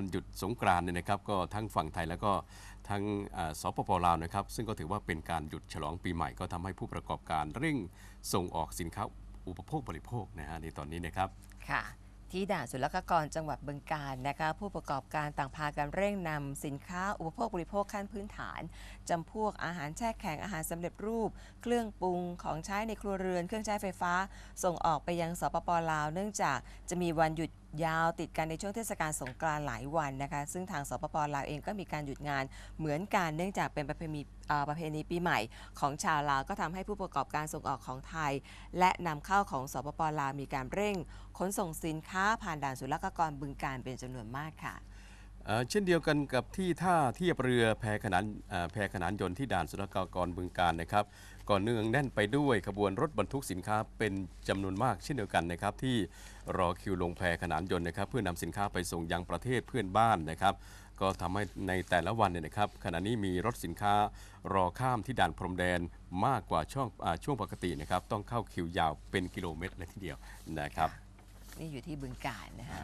วันหยุดสงกรานต์เนี่ยนะครับก็ทั้งฝั่งไทยแล้วก็ทั้งสปปลาวนะครับ ซึ่งก็ถือว่าเป็นการหยุดฉลองปีใหม่ก็ทำให้ผู้ประกอบการเร่งส่งออกสินค้าอุปโภคบริโภคนะฮะในตอนนี้นะครับค่ะที่ด่านศุลกากรจังหวัดบึงกาฬนะคะผู้ประกอบการต่างพากันเร่งนำสินค้าอุปโภคบริโภคขั้นพื้นฐานจำพวกอาหารแช่แข็งอาหารสำเร็จรูป เครื่องปรุงของใช้ในครัวเรือน เครื่องใช้ไฟฟ้า ส่งออกไปยังสปปลาว เนื่องจากจะมีวันหยุดยาวติดกันในช่วงเทศกาลสงกรานต์หลายวันนะคะ ซึ่งทางสปปลาวเองก็มีการหยุดงานเหมือนกันเนื่องจากเป็นประเพณีประเพณีปีใหม่ของชาวลาวก็ทำให้ผู้ประกอบการส่งออกของไทย และนำเข้าของสปปลาวมีการเร่ง ขนส่งสินค้าผ่านด่านศุลกากรบึงการเป็นจำนวนมากค่ะ เช่นเดียวกันกับที่ท่าเทียบเรือแพขนานแพขนานยนต์ที่ด่านสุลกากรบึงการนะครับก่อนเนื่องแน่นไปด้วยขบวนรถบรรทุกสินค้าเป็นจำนวนมากเช่นเดียวกันนะครับ ที่รอคิวลงแพขนานยนต์นะครับ เพื่อนำสินค้าไปส่งยังประเทศเพื่อนบ้านนะครับ ก็ทำให้ในแต่ละวันเนี่ยนะครับ ขณะนี้มีรถสินค้ารอข้ามที่ด่านพรมแดนมากกว่าช่วงช่วงปกตินะครับ ต้องเข้าคิวยาวเป็นกิโลเมตรเลยทีเดียวนะครับนี่อยู่ที่บึงการนะคะ